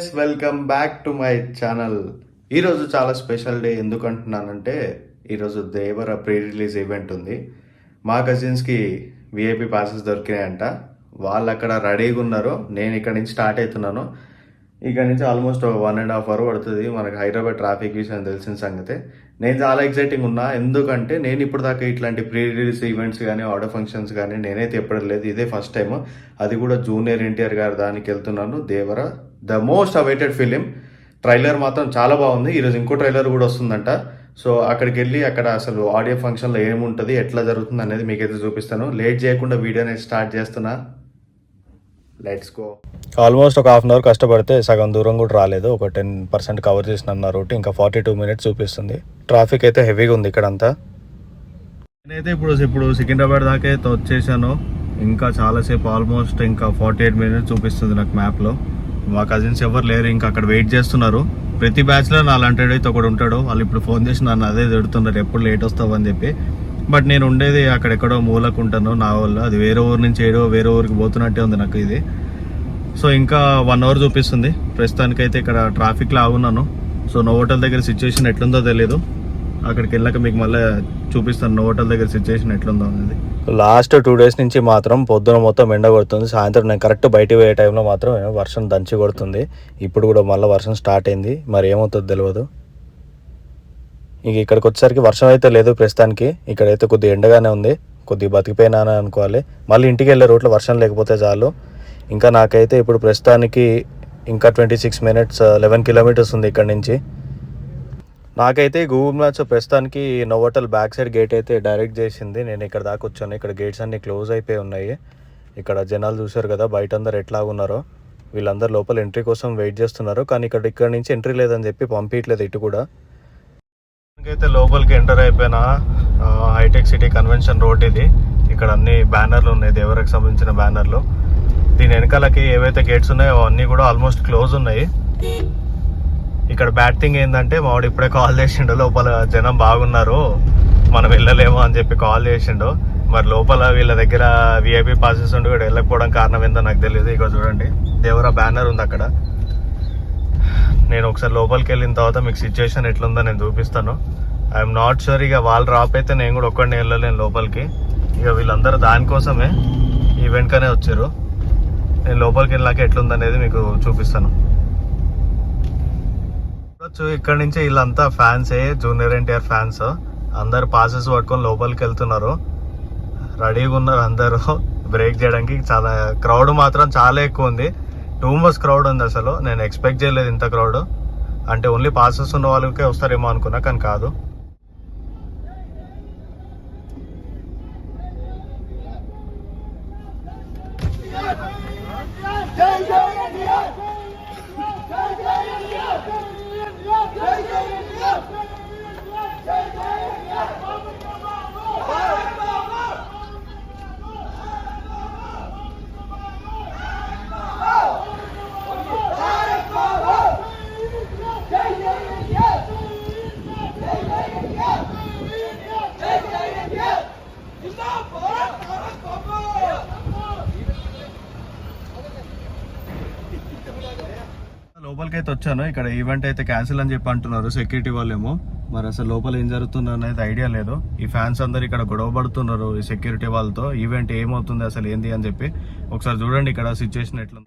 Guys welcome back to my channel ఈరోజు చాలా special day ఎందుకు అంటున్నానంటే ఈరోజు దేవర ప్రీ రిలీజ్ ఈవెంట్ ఉంది. మా కజిన్స్కి విఐపి పాసెస్ దొరికినాయంట. వాళ్ళు అక్కడ రెడీగా ఉన్నారు నేను ఇక్కడ నుంచి స్టార్ట్ అవుతున్నాను. ఇక్కడ నుంచి almost one and half hour పడుతుంది. మనకు హైదరాబాద్ ట్రాఫిక్ విషయం తెలిసిన సంగతే. నేను చాలా ఎక్సైటింగ్ ఉన్నా. ఎందుకంటే నేను ఇప్పుడు దాకా ఇట్లాంటి ప్రీ రిలీజ్ ఈవెంట్స్ కానీ ఆర్డర్ ఫంక్షన్స్ కానీ నేనైతే ఎప్పుడు లేదు. ఇదే ఫస్ట్ టైం అది కూడా జూనియర్ ఎన్టీఆర్ గారు దానికి వెళ్తున్నాను. Devara the most awaited film. Trailer మాత్రం చాలా బాగుంది. ఈరోజు ఇంకో ట్రైలర్ కూడా వస్తుందంట. సో అక్కడికి వెళ్ళి అక్కడ అసలు ఆడియో ఫంక్షన్లో ఏముంటుంది ఎట్లా జరుగుతుంది అనేది మీకైతే చూపిస్తాను. లేట్ చేయకుండా వీడియోని స్టార్ట్ చేస్తున్నా. Let's go. ఆల్మోస్ట్ ఒక హాఫ్ అన్ అవర్ కష్టపడితే సగం దూరం కూడా రాలేదు. ఒక టెన్ పర్సెంట్ కవర్ చేసిన నా రూట్ ఇంకా ఫార్టీ టూ మినిట్స్ చూపిస్తుంది. ట్రాఫిక్ అయితే హెవీగా ఉంది ఇక్కడంతా. నేనైతే ఇప్పుడు ఇప్పుడు సికింద్రాబాద్ దాకా అయితే వచ్చేసాను. ఇంకా చాలాసేపు ఆల్మోస్ట్ ఇంకా ఫార్టీ ఎయిట్ మినిట్స్ చూపిస్తుంది నాకు మ్యాప్లో. మా కజిన్స్ ఎవరు లేరు ఇంకా అక్కడ వెయిట్ చేస్తున్నారు. ప్రతి బ్యాచ్లో నా అలాంటి అయితే ఒకడు ఉంటాడు. వాళ్ళు ఇప్పుడు ఫోన్ చేసి నన్ను అదే తిడుతున్నారు ఎప్పుడు లేట్ వస్తావు అని చెప్పి. బట్ నేను ఉండేది అక్కడెక్కడో మూలకు ఉంటాను నా వల్ల. అది వేరే ఊరు నుంచి ఏడో వేరే ఊరికి పోతున్నట్టే ఉంది నాకు ఇది. సో ఇంకా వన్ అవర్ చూపిస్తుంది. ప్రస్తుతానికైతే ఇక్కడ ట్రాఫిక్లో ఆగున్నాను సో నోవోటల్ దగ్గర సిచ్యువేషన్ ఎట్లుందో తెలియదు అక్కడికి వెళ్ళాక మీకు మళ్ళీ చూపిస్తాను. నోవోటల్ దగ్గర సిచ్యువేషన్ ఎట్లుందో అనేది. లాస్ట్ టూ డేస్ నుంచి మాత్రం పొద్దున మొత్తం ఎండ కొడుతుంది. సాయంత్రం నేను కరెక్ట్ బయటికి పోయే టైంలో మాత్రం వర్షం దంచి కొడుతుంది. ఇప్పుడు కూడా మళ్ళీ వర్షం స్టార్ట్ అయింది. మరి ఏమవుతుందో తెలియదు ఇక ఇక్కడికి వచ్చేసరికి వర్షం అయితే లేదు ప్రస్తుతానికి. ఇక్కడైతే కొద్దిగా ఎండగానే ఉంది. కొద్దిగా బతికిపోయినా అనుకోవాలి. మళ్ళీ ఇంటికి వెళ్ళే రూట్లో వర్షం లేకపోతే చాలు. ఇంకా నాకైతే ఇప్పుడు ప్రస్తుతానికి ఇంకా twenty six minutes eleven kilometres ఉంది ఇక్కడ నుంచి. నాకైతే గూగుల్ మ్యాప్స్ ప్రస్తుతానికి నోవోటల్ బ్యాక్ సైడ్ గేట్ అయితే డైరెక్ట్ చేసింది. నేను ఇక్కడ దాకా వచ్చాను. ఇక్కడ గేట్స్ అన్ని క్లోజ్ అయిపోయి ఉన్నాయి. ఇక్కడ జనాలు చూశారు కదా బయట అందరు ఎట్లా ఉన్నారో. వీళ్ళందరూ లోపల ఎంట్రీ కోసం వెయిట్ చేస్తున్నారు. కానీ ఇక్కడ ఇక్కడ నుంచి ఎంట్రీ లేదని చెప్పి పంపించలేదు ఇటు కూడా. అయితే లోపలికి ఎంటర్ అయిపోయిన హైటెక్ సిటీ కన్వెన్షన్ రోడ్ ఇది. ఇక్కడ అన్ని బ్యానర్లు ఉన్నాయి. దేవరకు సంబంధించిన బ్యానర్లు. దీని వెనకాలకి ఏవైతే గేట్స్ ఉన్నాయో అన్నీ కూడా ఆల్మోస్ట్ క్లోజ్ ఉన్నాయి. ఇక్కడ బ్యాడ్ థింగ్ ఏంటంటే మావాడు ఇప్పుడే కాల్ చేసిండు లోపల జనం బాగున్నారు మనం వెళ్ళలేమో అని చెప్పి కాల్ చేసిండు. మరి లోపల వీళ్ళ దగ్గర విఐపి పాసెస్ ఉండి కూడా వెళ్ళకపోవడం కారణం ఏందో నాకు తెలియదు ఇక చూడండి దేవరా బ్యానర్ ఉంది అక్కడ. నేను ఒకసారి లోపలికి వెళ్ళిన తర్వాత మీకు సిచ్యువేషన్ ఎట్లుందో నేను చూపిస్తాను. ఐఎమ్ నాట్ షూర్ ఇక వాళ్ళు రాపైతే అయితే నేను కూడా ఒక్కడిని వెళ్ళలేను లోపలికి. ఇక వీళ్ళందరూ దానికోసమే ఈవెంట్గానే వచ్చారు. నేను లోపలికి వెళ్ళాక ఎట్లుందనేది మీకు చూపిస్తాను. చూడొచ్చు ఇక్కడ నుంచి వీళ్ళంతా ఫ్యాన్సే జూనియర్ ఎన్టీఆర్ ఫ్యాన్స్. అందరు పాసెస్ పట్టుకొని లోపలికి వెళ్తున్నారు. రెడీగా ఉన్నారు అందరూ. బ్రేక్ చేయడానికి చాలా క్రౌడ్ మాత్రం చాలా ఎక్కువ ఉంది. టూ మచ్ క్రౌడ్ ఉంది అసలు. నేను ఎక్స్పెక్ట్ చేయలేదు ఇంత క్రౌడ్ అంటే ఓన్లీ పాసెస్ ఉన్న వాళ్ళకే వస్తారేమో అనుకున్నా కానీ కాదు. లోపలికి అయితే వచ్చాను. ఇక్కడ ఈవెంట్ అయితే క్యాన్సిల్ అని చెప్పి అంటున్నారు సెక్యూరిటీ వాళ్ళేమో. మరి అసలు లోపల ఏం జరుగుతుందో అనేది ఐడియా లేదు. ఈ ఫ్యాన్స్ అందరు ఇక్కడ గొడవ పడుతున్నారు ఈ సెక్యూరిటీ వాళ్ళతో. ఈవెంట్ ఏమవుతుంది అసలు ఏంది అని చెప్పి. ఒకసారి చూడండి ఇక్కడ సిచ్యువేషన్ ఎట్లా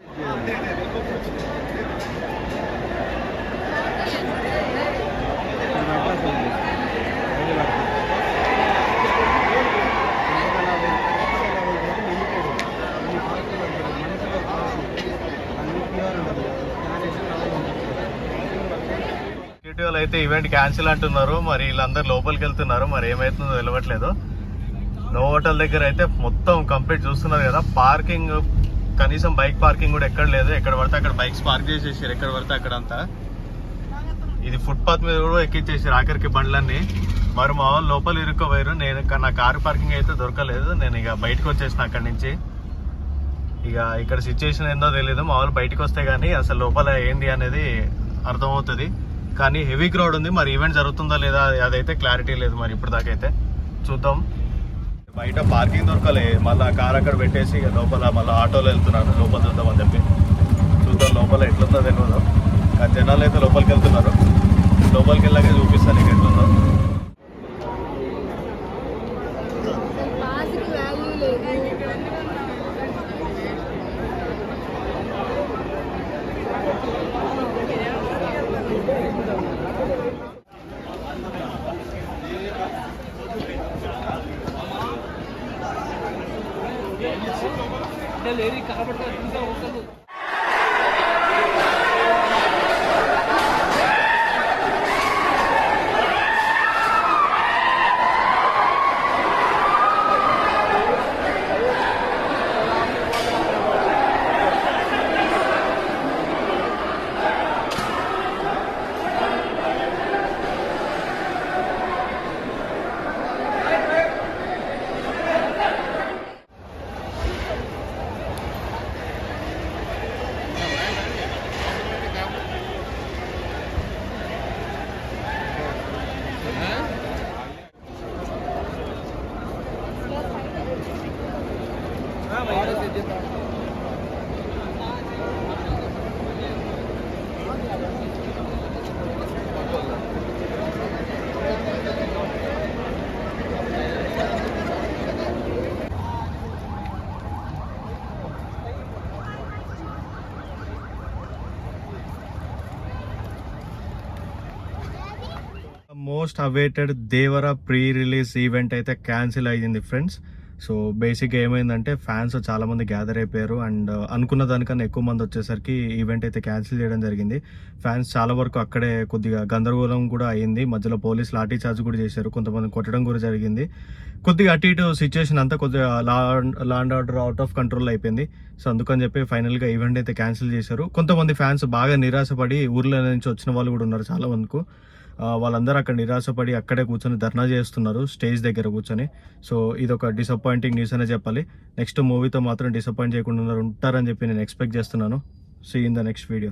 అయితే ఈవెంట్ క్యాన్సిల్ అంటున్నారు మరి వీళ్ళందరూ లోపలికి వెళ్తున్నారు మరి ఏమైతుందో తెలియట్లేదు నో హోటల్ దగ్గర అయితే మొత్తం కంప్లీట్ చూస్తున్నారు కదా. పార్కింగ్ కనీసం బైక్ పార్కింగ్ కూడా ఎక్కడ లేదు. ఎక్కడ పడితే అక్కడ బైక్స్ పార్క్ చేసేసారు. ఎక్కడ పడితే అక్కడ అంతా. ఇది ఫుట్పాత్ మీద కూడా ఎక్కించేసారు ఆఖరికి బండ్లన్నీ. మరి మా వాళ్ళు లోపల ఇరుక్కోపోయారు. నేను నా కారు పార్కింగ్ అయితే దొరకలేదు. నేను ఇక బయటకు వచ్చేసిన అక్కడి నుంచి. ఇక ఇక్కడ సిచ్యువేషన్ ఏందో తెలియదు మా వాళ్ళు బయటకు వస్తే కానీ అసలు లోపల ఏంది అనేది అర్థమవుతుంది. కానీ హెవీ క్రౌడ్ ఉంది. మరి ఈవెంట్ జరుగుతుందా లేదా అదైతే క్లారిటీ లేదు మరి ఇప్పుడు దాకైతే చూద్దాం. బయట పార్కింగ్ దొరకలే. మళ్ళీ కార్ అక్కడ పెట్టేసి ఇక లోపల మళ్ళీ ఆటోలో వెళ్తున్నాను. లోపల చూద్దామని చెప్పి. చూద్దాం లోపల ఎట్లుందో తెలియదు కానీ జనాలు అయితే లోపలికి వెళ్తున్నారు. లోపలికి వెళ్ళాక చూపిస్తాను నీకు ఎట్లుందో. అంటే లేరు కనబడతారు 啊！most awaited Devara pre release event అయితే క్యాన్సిల్ అయ్యింది ఫ్రెండ్స్. సో బేసిక్గా ఏమైందంటే ఫ్యాన్స్ చాలామంది గ్యాదర్ అయిపోయారు అండ్ uh, అనుకున్న దానికన్నా ఎక్కువ మంది వచ్చేసరికి ఈవెంట్ అయితే క్యాన్సిల్ చేయడం జరిగింది. ఫ్యాన్స్ చాలా వరకు అక్కడే కొద్దిగా గందరగోళం కూడా అయింది. మధ్యలో పోలీస్ లాఠీ చార్జ్ కూడా చేశారు. కొంతమంది కొట్టడం కూడా జరిగింది. కొద్దిగా అటు ఇటు సిచ్యువేషన్ అంతా కొద్దిగా law law and order out of control అయిపోయింది. సో అందుకని చెప్పి ఫైనల్గా ఈవెంట్ అయితే క్యాన్సిల్ చేశారు. కొంతమంది ఫ్యాన్స్ బాగా నిరాశపడి ఊర్ల నుంచి వచ్చిన వాళ్ళు కూడా ఉన్నారు చాలా మందికి వాళ్ళందరూ అక్కడ నిరాశపడి అక్కడే కూర్చొని ధర్నా చేస్తున్నారు స్టేజ్ దగ్గర కూర్చొని. సో ఇది ఒక డిసప్పాయింటింగ్ న్యూస్ అనే చెప్పాలి. నెక్స్ట్ మూవీతో మాత్రం డిసప్పాయింట్ చేయకుండా ఉంటారని చెప్పి నేను ఎక్స్పెక్ట్ చేస్తున్నాను. See in the next video